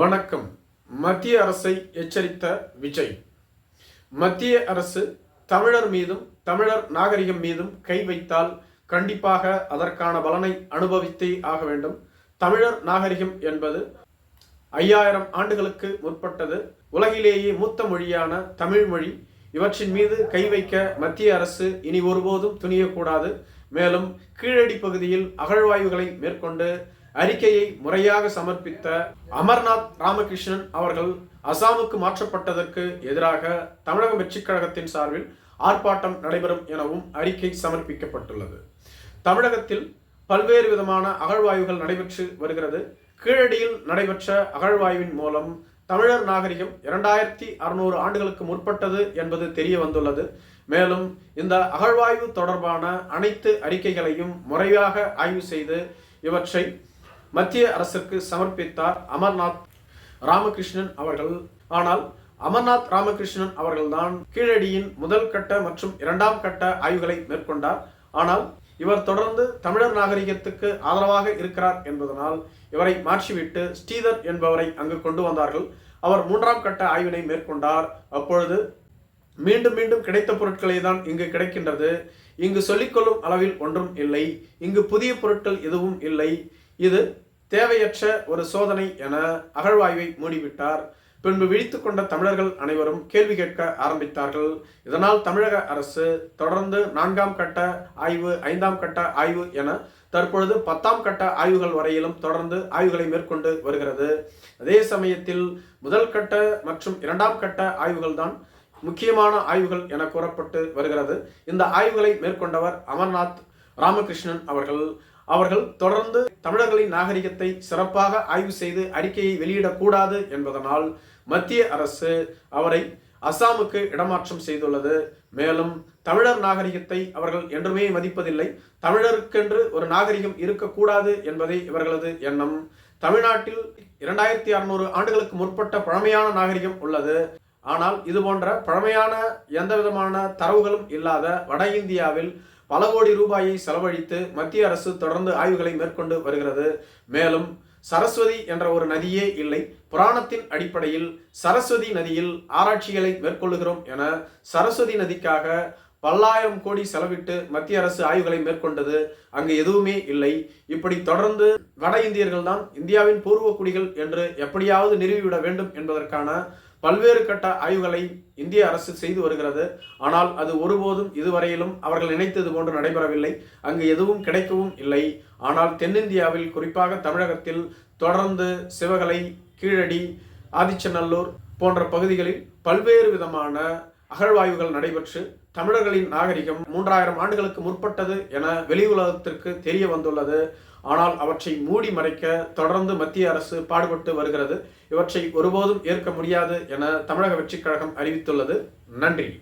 வணக்கம். மத்திய அரசை எச்சரித்த விஜய். மத்திய அரசு தமிழர் மீதும் தமிழர் நாகரிகம் மீதும் கை வைத்தால் கண்டிப்பாக அதற்கான பலனை அனுபவித்தே ஆக வேண்டும். தமிழர் நாகரிகம் என்பது ஐயாயிரம் ஆண்டுகளுக்கு முற்பட்டது. உலகிலேயே மூத்த மொழியான தமிழ் மொழி. இவற்றின் மீது கை வைக்க மத்திய அரசு இனி ஒருபோதும் துணியக்கூடாது. மேலும் கீழடி பகுதியில் அகழ்வாய்வுகளை மேற்கொண்டு அறிக்கையை முறையாக சமர்ப்பித்த அமர்நாத் ராமகிருஷ்ணன் அவர்கள் அசாமுக்கு மாற்றப்பட்டதற்கு எதிராக தமிழக வெற்றிக் கழகத்தின் சார்பில் ஆர்ப்பாட்டம் நடைபெறும் எனவும் அறிக்கை சமர்ப்பிக்கப்பட்டுள்ளது. தமிழகத்தில் பல்வேறு விதமான அகழ்வாய்வுகள் நடைபெற்று வருகிறது. கீழடியில் நடைபெற்ற அகழ்வாய்வின் மூலம் தமிழர் நாகரிகம் இரண்டாயிரத்தி அறுநூறு ஆண்டுகளுக்கு முற்பட்டது என்பது தெரிய வந்துள்ளது. மேலும் இந்த அகழ்வாய்வு தொடர்பான அனைத்து அறிக்கைகளையும் முறையாக ஆய்வு செய்து இவற்றை மத்திய அரசுக்கு சமர்ப்பித்தார் அமர்நாத் ராமகிருஷ்ணன் அவர்கள். ஆனால் அமர்நாத் ராமகிருஷ்ணன் அவர்கள்தான் கீழடியின் முதல் கட்ட மற்றும் இரண்டாம் கட்ட ஆய்வுகளை மேற்கொண்டார். ஆனால் இவர் தொடர்ந்து தமிழர் நாகரிகத்துக்கு ஆதரவாக இருக்கிறார் என்பதனால் இவரை மாற்றிவிட்டு ஸ்ரீதர் என்பவரை அங்கு கொண்டு வந்தார்கள். அவர் மூன்றாம் கட்ட ஆய்வினை மேற்கொண்டார். அப்பொழுது மீண்டும் மீண்டும் கிடைத்த பொருட்களை தான் இங்கு கிடைக்கின்றது. இங்கு சொல்லிக்கொள்ளும் அளவில் ஒன்றும் இல்லை. இங்கு புதிய பொருட்கள் எதுவும் இல்லை. இது தேவையற்ற ஒரு சோதனை என அகழ்வாய்வை மூடிவிட்டார். பின்பு விழித்து கொண்ட தமிழர்கள் அனைவரும் கேள்வி கேட்க ஆரம்பித்தார்கள். இதனால் தமிழக அரசு தொடர்ந்து நான்காம் கட்ட ஆய்வு ஐந்தாம் கட்ட ஆய்வு என தற்பொழுது பத்தாம் கட்ட ஆய்வுகள் வரையிலும் தொடர்ந்து ஆய்வுகளை மேற்கொண்டு வருகிறது. அதே சமயத்தில் முதல் கட்ட மற்றும் இரண்டாம் கட்ட ஆய்வுகள் தான் முக்கியமான ஆய்வுகள் என கூறப்பட்டு வருகிறது. இந்த ஆய்வுகளை மேற்கொண்டவர் அமர்நாத் ராமகிருஷ்ணன் அவர்கள். அவர்கள் தொடர்ந்து தமிழர்களின் நாகரிகத்தை சிறப்பாக ஆய்வு செய்து அறிக்கையை வெளியிடக்கூடாது என்பதனால் மத்திய அரசு அவரை அசாமுக்கு இடமாற்றம் செய்துள்ளது. மேலும் தமிழர் நாகரிகத்தை அவர்கள் என்றுமே மதிப்பதில்லை. தமிழருக்கென்று ஒரு நாகரிகம் இருக்கக்கூடாது என்பதே இவர்களது எண்ணம். தமிழ்நாட்டில் இரண்டாயிரத்தி அறுநூறு ஆண்டுகளுக்கு முற்பட்ட பழமையான நாகரிகம் உள்ளது. ஆனால் இது போன்ற பழமையான எந்த விதமான தரவுகளும் இல்லாத வட இந்தியாவில் பல கோடி ரூபாயை செலவழித்து மத்திய அரசு தொடர்ந்து ஆய்வுகளை மேற்கொண்டு வருகிறது. மேலும் சரஸ்வதி என்ற ஒரு நதியே இல்லை. புராணத்தின் அடிப்படையில் சரஸ்வதி நதியில் ஆராய்ச்சிகளை மேற்கொள்ளுகிறோம் என சரஸ்வதி நதிக்காக பல்லாயிரம் கோடி செலவிட்டு மத்திய அரசு ஆய்வுகளை மேற்கொண்டது அங்கு எதுவுமே இல்லை. இப்படி தொடர்ந்து வட இந்தியர்கள் தான் இந்தியாவின் பூர்வ குடிகள் என்று எப்படியாவது நிறுவிவிட வேண்டும் என்பதற்கான பல்வேறு கட்ட ஆய்வுகளை இந்திய அரசு செய்து வருகிறது. ஆனால் அது ஒருபோதும் இதுவரையிலும் அவர்கள் நினைத்தது போன்று நடைபெறவில்லை. அங்கு எதுவும் கிடைக்கவும் இல்லை. ஆனால் தென்னிந்தியாவில் குறிப்பாக தமிழகத்தில் தொடர்ந்து சிவகலை கீழடி ஆதிச்சநல்லூர் போன்ற பகுதிகளில் பல்வேறு விதமான அகழ்வாய்வுகள் நடைபெற்று தமிழர்களின் நாகரிகம் மூன்றாயிரம் ஆண்டுகளுக்கு முற்பட்டது என வெளி உலகத்திற்கு தெரிய வந்துள்ளது. ஆனால் அவற்றை மூடி மறைக்க தொடர்ந்து மத்திய அரசு பாடுபட்டு வருகிறது. இவற்றை ஒருபோதும் ஏற்க முடியாது என தமிழக வெற்றிக் கழகம் அறிவித்துள்ளது. நன்றி.